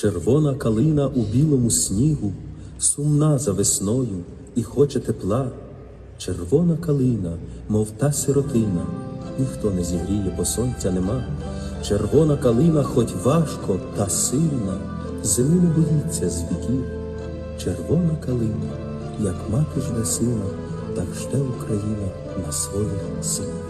Червона калина у білому снігу, сумна за весною і хоче тепла. Червона калина, мов та сиротина, ніхто не зігріє, бо сонця нема. Червона калина, хоть важко та сильна, зими не боїться з віків. Червона калина, як мати жде сина, так жде Україна на своїх синів.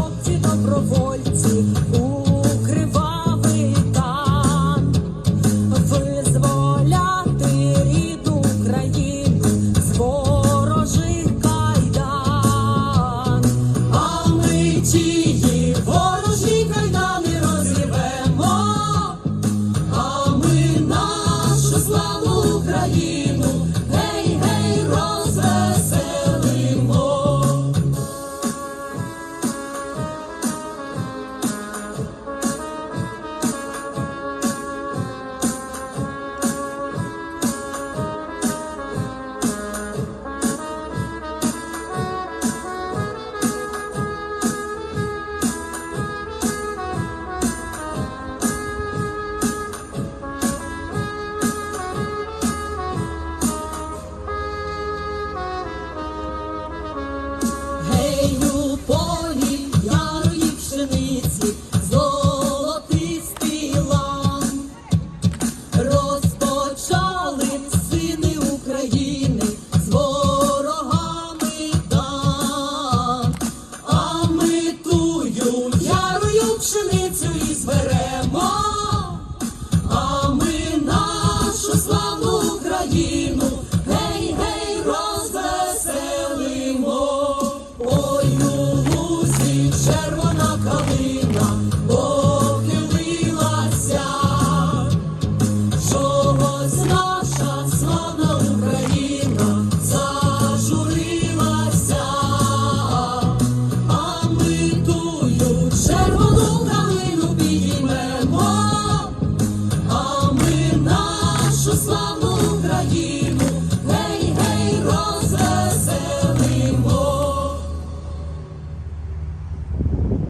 хлопці добровольці у кривавий визволяти рідну Україну з ворожих кайдан.